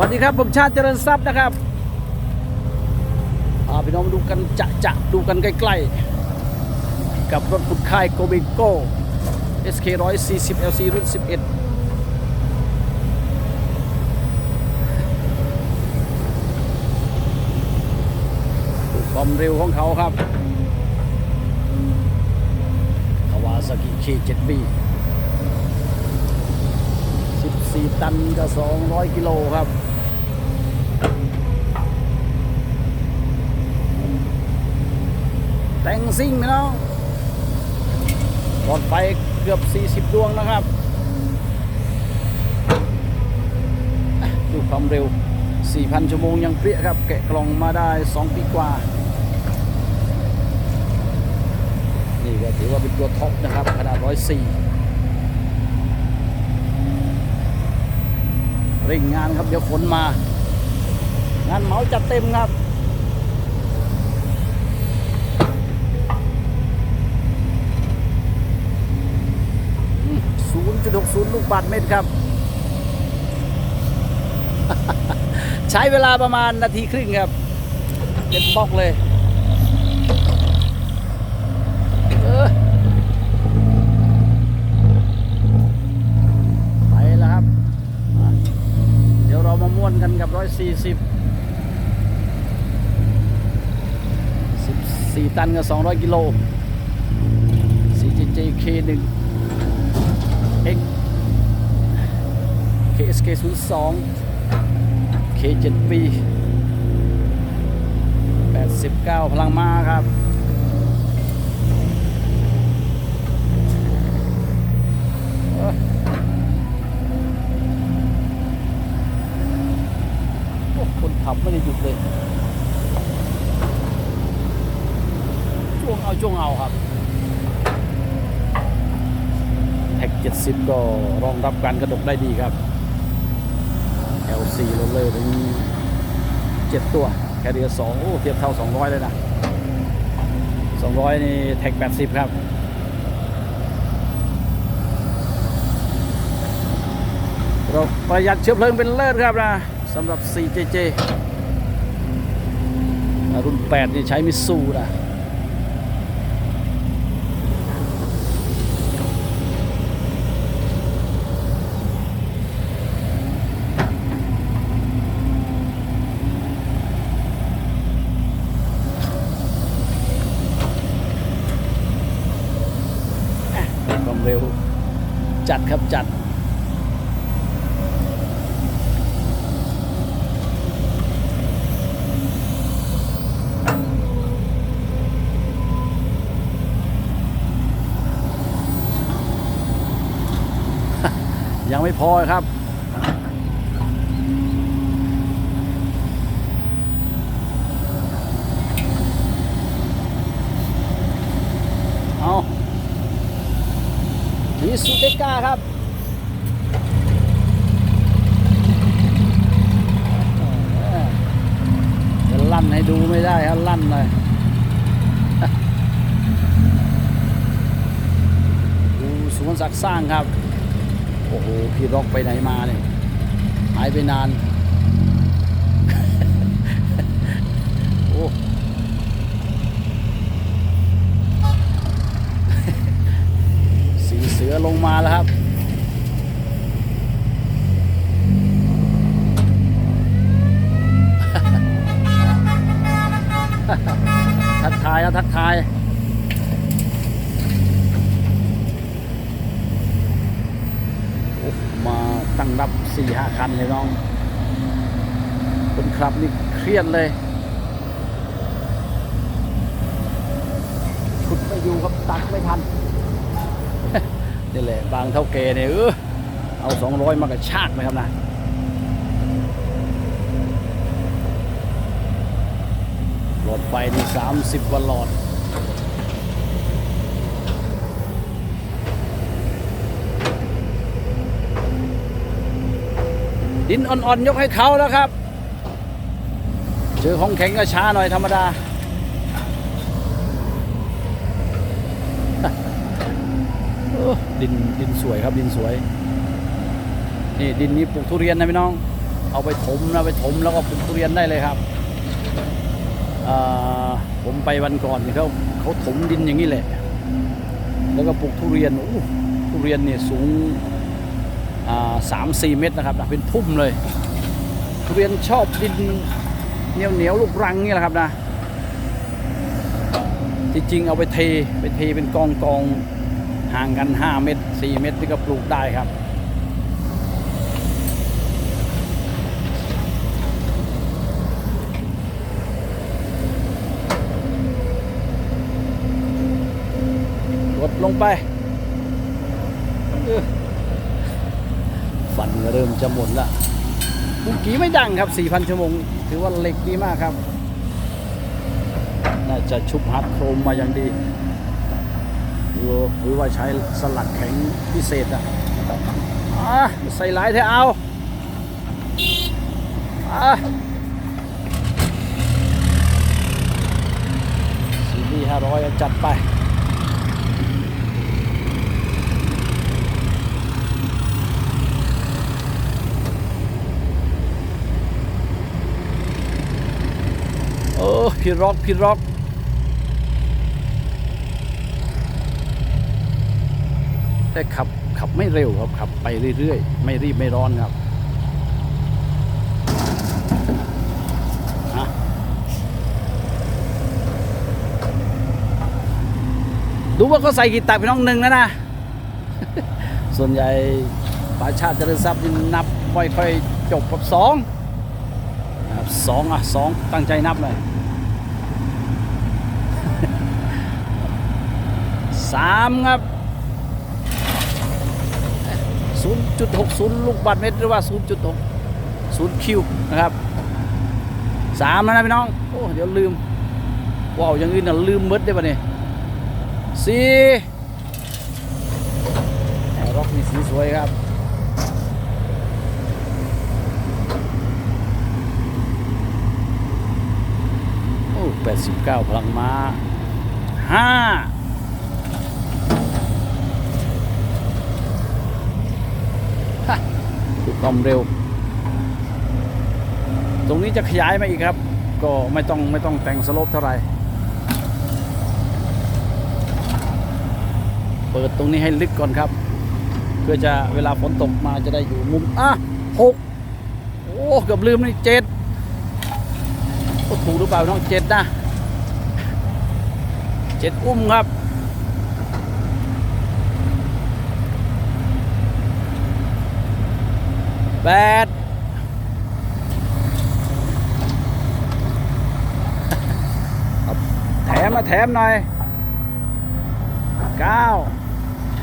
วัสดีครับ ผมชาติเจริญทรัพย์นะครับพาพี่น้องมาดูกันจะจะดูกันใกล้ๆ กับรถขุดค่ายโกเบโก้ SK 140 LC รุ่น 11 ความเร็วของเขาครับคาวาซากิ K7B 14 ตันกับ200 กิโลครับ แต่งซิ่งไหมน้องรถไฟเกือบ 40 ดวงนะครับ ดูความเร็ว 4,000 ชั่วโมงยังเปรี้ยครับ แกะกล่องมาได้ 2 ปีกว่า นี่ก็ถือว่าเป็นตัวท็อปนะครับ ขนาด 104 เร่งงานครับ เดี๋ยวฝนมา งานเหมาจัดเต็มครับ 0.60 ลูกบาทเมตรครับ ใช้เวลาประมาณนาทีครึ่งครับเจ็ดบล็อกเลยไปแล้วครับ เดี๋ยวเรามาม่วนกันกับ 140 14 ตันกับ 200 กิโล CJJ K1 X KSK 02 K7B 89 พลังม้าครับเอ้ยโอ้คนขับไม่ได้หยุดเลย ช่วงเอาช่วงเอาครับ แท็ก 70 ก็รองรับการกระดกได้ดีครับ L4 รถเลยถึง7 ตัวแคเรีย2โอ้เทียบเท่า 200 เลยนะ 200 นี่แท็ก 80 ครับเราประหยัดเชื้อเพลิงเป็นเลิศครับนะสำหรับ 4JJ รุ่น 8 นี่ใช้มิตซูนะ ความเร็ว จัดครับจัด ยังไม่พอครับ เอามิซูเตก้า ครับจะลั่นให้ดูไม่ได้ครับลั่นเลยดูสวนสักสร้างครับ โอ้โห พี่ร็อกไปไหนมาเนี่ยหายไปนาน โอ้ สีเสือลงมาแล้วครับ ทักทายแล้วทักทาย โอ้มาตั้งรับ สี่ห้าคันเลยน้อง คนขับนี่เครียดเลยชุดไม่อยู่ครับตักไม่ทันนี่แหละบางเท่าเกเนี่ยเออเอาสองร้อยมากระชากไหมครับนะหลอดไฟนี่สามสิบกว่าหลอด ดินอ่อนๆยกให้เขาแล้วครับ เจอของแข็งก็ช้าหน่อยธรรมดา ดินดินสวยครับดินสวย นี่ดินนี้ปลูกทุเรียนนะพี่น้อง เอาไปถมนะไปถมแล้วก็ปลูกทุเรียนได้เลยครับผมไปวันก่อนเขาเขาถมดินอย่างนี้แหละ แล้วก็ปลูกทุเรียนโอ้ทุเรียนเนี่ยสูง สามสี่เมตรนะครับนะเป็นพุ่มเลยทุเรียนชอบดินเหนียวเหนียวลูกรังนี่แหละครับนะจริงๆเอาไปเทไปเทเป็นกองกองห่างกัน 5 เมตร 4 เมตรนี่ก็ปลูกได้ครับ กดลงไปเออฟันก็ เริ่มจะหมดละบุกกี้ไม่ดังครับ 4,000 ชั่วโมง ถือว่าเหล็กดีมากครับ น่าจะชุบฮัดโครมมาอย่างดีหรือหรือว่าใช้สลักแข็งพิเศษอะอะใส่หลายเทเอาอะซีรีส์ห้าร้อยจัดไป พี่ร็อกพี่ร็อกแต่ขับขับไม่เร็วครับขับไปเรื่อยๆ ไม่รีบไม่ร้อนครับฮะดูว่าเขาใส่กี่ตักพี่น้องหนึ่งแล้วนะ ส่วนใหญ่ป่าชาติเจริญทรัพย์นี่นับค่อยๆจบกับสองนะครับสองอะสองตั้งใจนับเลย สามครับ0.60 ลูกบาทเมตรหรือว่า 0.6 0คิวนะครับสามแล้วนะพี่น้อง โอ้ เดี๋ยวลืมว้าวอย่างอื่นนะลืมหมดได้ปะเนี่ยสี่แอร์ร็อกนี่สีสวยครับโอ้89พลังม้าห้า ความเร็ว ตรงนี้จะขยายมาอีกครับ ก็ไม่ต้องไม่ต้องแต่งสโลปเท่าไหร่เปิดตรงนี้ให้ลึกก่อนครับ เพื่อจะเวลาฝนตกมาจะได้อยู่มุมอะหกโอ้เกือบลืมนี่เจ็ดถูกหรือเปล่าน้องเจ็ดนะเจ็ดอุ้มครับ แปดเอาแถมมาแถมหน่อยเก้า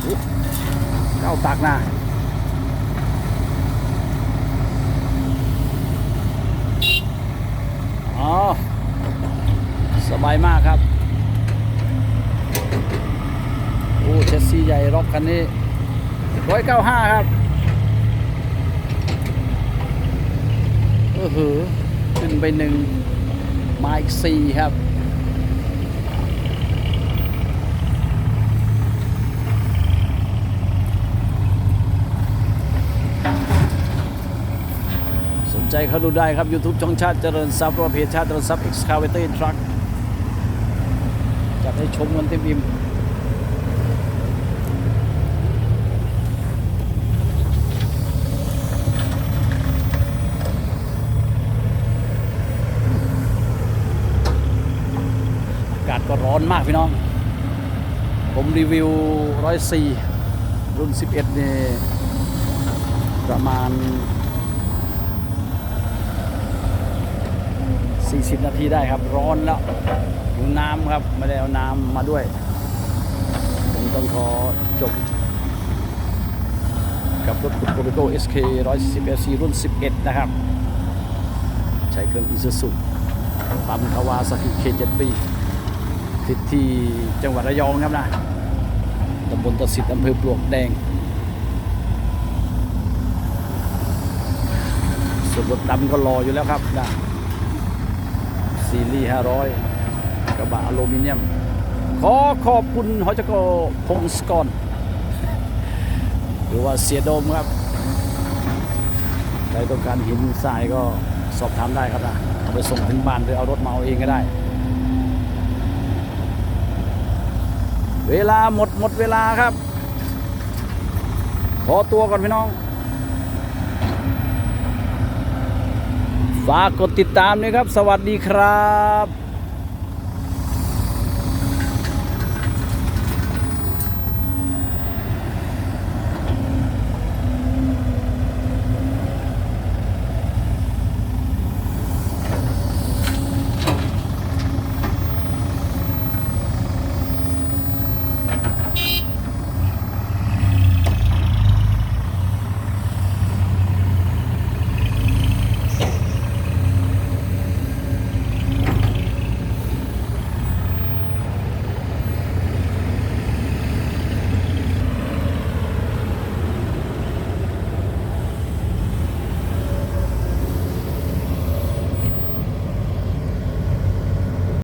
อุ๊ยเก้าตักนะอ๋อ สบายมากครับ โอ้เชสซี่ใหญ่รอบคันนี้ร้อยเก้าห้าครับ ออหือขึ้นไปหนึ่งมาอีกสี่ครับ สนใจเขาดูได้ครับ YouTube ช่องชาติเจริญทรัพย์รือว่าเพจชาติเจริญทรัพย์ Excavator Truck จัดให้ชมกันเต็มอิ่ม ก็ร้อนมากพี่น้อง ผมรีวิว104รุ่น 11เนี่ยประมาณ 40 นาทีได้ครับ ร้อนแล้วหิวน้ำครับไม่ได้เอาน้ำมาด้วย ผมต้องขอจบ กับรถขุดโกเบโก้ SK 140 SC รุ่น 11 นะครับ ใช้เครื่องอีซูซุปั๊มคาวาซากิเค7ปีติด ที่จังหวัดระยองครับนะตำบลตะสิทธิ์อำเภอปลวกแดงส่วนรถดำก็รออยู่แล้วครับนะซีรีส์500 กระบะอลูมิเนียม ขอขอบคุณฮอจโกพงศกรหรือว่าเสียโดมครับ ใครต้องการหินทรายก็สอบถามได้ครับนะเอาไปส่งถึงบ้านหรือเอารถมาเอาเองก็ได้ เวลาหมดหมดเวลาครับ ขอตัวก่อนพี่น้อง ฝากกดติดตามด้วยครับ สวัสดีครับ